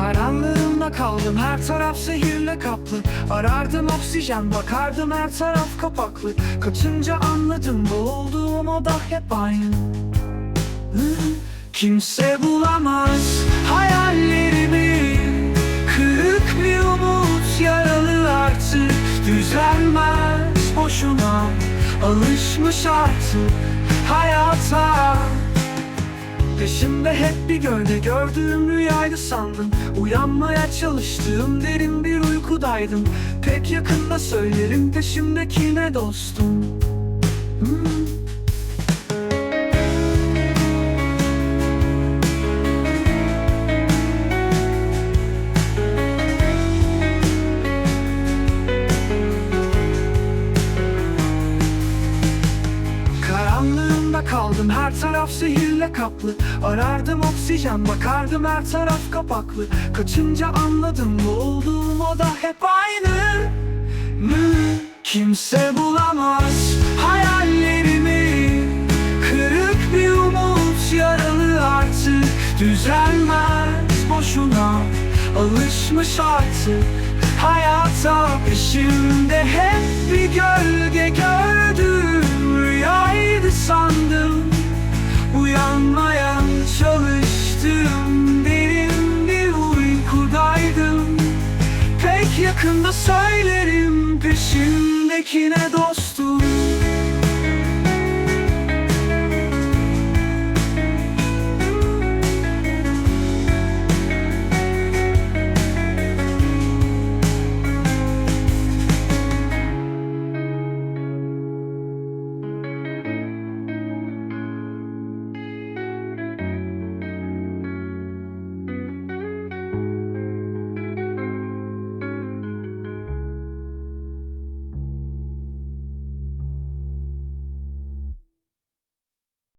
Karanlığımda kaldım her taraf zehirle kaplı. Arardım oksijen bakardım her taraf kapaklı. Kaçınca anladım bu olduğum oda hep aynı. Kimse bulamaz hayallerimi. Kırık bir umut yaralı artık. Düzelmez boşuna Alışmış artık hayata Peşimde hep bir gölge gördüğüm rüyaydı sandım. Uyanmaya çalıştığım derin bir uykudaydım. Pek yakında söylerim peşimdekine dostum. Hmm. Karanlığımda kaldım her taraf zehirle kaplı. Arardım oksijen bakardım her taraf kapaklı. Kaçınca anladım bu olduğum oda hep aynı. Mı? Kimse bulamaz hayallerimi. Kırık bir umut yaralı artık. Düzelmez boşuna alışmış artık. Hayata peşimde hep bir gölge gördüm yakında söylerim peşimdekine dostum